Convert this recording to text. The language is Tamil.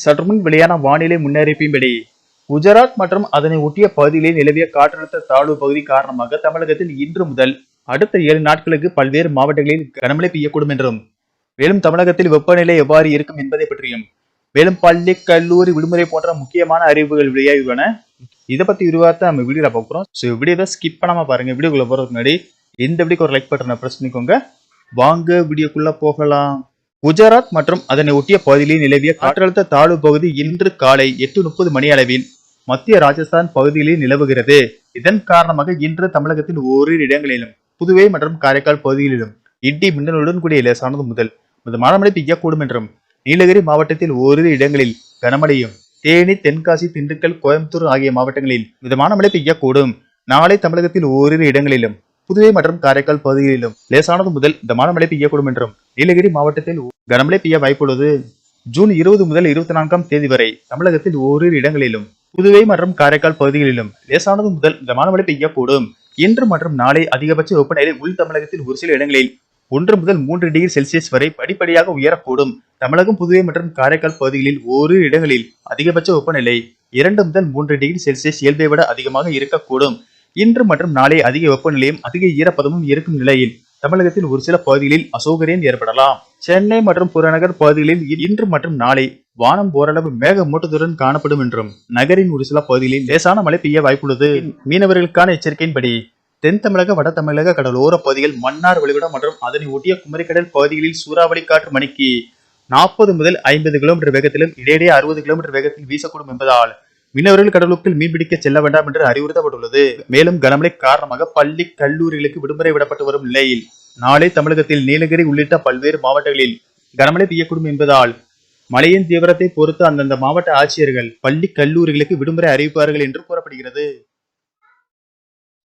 சற்றுமுன் வெளியான வானிலை முன்னறிவிப்பின்படி குஜராத் மற்றும் அதனை ஒட்டிய பகுதிகளில் நிலவிய காற்றழுத்த தாழ்வு பகுதி காரணமாக தமிழகத்தில் இன்று முதல் அடுத்த ஏழு நாட்களுக்கு பல்வேறு மாவட்டங்களில் கனமழை பெய்யக்கூடும் என்றும் மேலும் தமிழகத்தில் வெப்பநிலை எவ்வாறு இருக்கும் என்பதை பற்றியும் மேலும் பள்ளி கல்லூரி விடுமுறை போன்ற முக்கியமான அறிவிப்புகள் வெளியாகியுள்ளன இதை பத்தி விரிவாக நம்ம வீடியோல பார்க்குறோம் ஸோ வீடியோவை ஸ்கிப் பண்ணாம பாருங்க. வீடியோக்குள்ள போறதுக்கு முன்னாடி இந்த வீடியோக்கு ஒரு லைக் பட்டனை ப்ரெஸ் பண்ணிக்கோங்க. வாங்க வீடியோக்குள்ள போகலாம். குஜராத் மற்றும் அதனை ஒட்டிய பகுதிகளில் நிலவிய காற்றழுத்த தாழ்வு பகுதி இன்று காலை எட்டு முப்பது மணி அளவில் மத்திய ராஜஸ்தான் பகுதிகளில் நிலவுகிறது. இதன் காரணமாக இன்று தமிழகத்தில் ஓரிரு இடங்களிலும் புதுவை மற்றும் காரைக்கால் பகுதிகளிலும் இடி மின்னலுடன் கூடிய லேசானது முதல் மிதமான மழை பெய்யக்கூடும் என்றும் நீலகிரி மாவட்டத்தில் ஓரிரு இடங்களில் கனமழையும் தேனி தென்காசி திண்டுக்கல் கோயம்புத்தூர் ஆகிய மாவட்டங்களில் மிதமான மழை பெய்யக்கூடும். நாளை தமிழகத்தில் ஓரிரு இடங்களிலும் புதுவை மற்றும் காரைக்கால் பகுதிகளிலும் லேசானது முதல் மிதமான மழை பெய்யக்கூடும் என்றும் நீலகிரி மாவட்டத்தில் கனமழை பெய்ய வாய்ப்புள்ளது. ஜூன் இருபது முதல் இருபத்தி நான்காம் தேதி வரை தமிழகத்தில் ஓரிரு இடங்களிலும் புதுவை மற்றும் காரைக்கால் பகுதிகளிலும் லேசானது முதல் கனமழை பெய்யக்கூடும். இன்று மற்றும் நாளை அதிகபட்ச வெப்பநிலை உள் தமிழகத்தில் ஒரு சில இடங்களில் ஒன்று முதல் மூன்று டிகிரி செல்சியஸ் வரை படிப்படியாக உயரக்கூடும். தமிழகம் புதுவை மற்றும் காரைக்கால் பகுதிகளில் ஓரிரு இடங்களில் அதிகபட்ச வெப்பநிலை இரண்டு முதல் மூன்று டிகிரி செல்சியஸ் இயல்பை விட அதிகமாக இருக்கக்கூடும். இன்று மற்றும் நாளை அதிக வெப்பநிலையும் அதிக ஈரப்பதமும் இருக்கும் நிலையில் தமிழகத்தில் ஒரு சில பகுதிகளில் அசௌகரியம் ஏற்படலாம். சென்னை மற்றும் புறநகர் பகுதிகளில் இன்று மற்றும் நாளை வானம் ஓரளவு மேகமூட்டத்துடன் காணப்படும் என்றும் நகரின் ஒரு சில பகுதிகளில் லேசான மழை பெய்ய வாய்ப்புள்ளது. மீனவர்களுக்கான எச்சரிக்கையின்படி தென் தமிழக வட தமிழக கடலோர பகுதிகள் மன்னார் வலிவிடம் மற்றும் அதனை ஒட்டிய குமரிக்கடல் பகுதிகளில் சூறாவளி காற்று மணிக்கு நாற்பது முதல் ஐம்பது கிலோமீட்டர் வேகத்திலும் இடையிடையே அறுபது கிலோமீட்டர் வேகத்தில் வீசக்கூடும் என்பதால் மீனவர்கள் கடலுக்குள் மீன்பிடிக்க செல்ல வேண்டாம் என்று அறிவுறுத்தப்பட்டுள்ளது. மேலும் கனமழை காரணமாக பள்ளி கல்லூரிகளுக்கு விடுமுறை விடப்பட்டு வரும் நிலையில் நாளை தமிழகத்தில் நீலகிரி உள்ளிட்ட பல்வேறு மாவட்டங்களில் கனமழை பெய்யக்கூடும் என்பதால் மழையின் தீவிரத்தை பொறுத்து அந்தந்த மாவட்ட ஆட்சியர்கள் பள்ளி கல்லூரிகளுக்கு விடுமுறை அறிவிப்பார்கள் என்று கூறப்படுகிறது.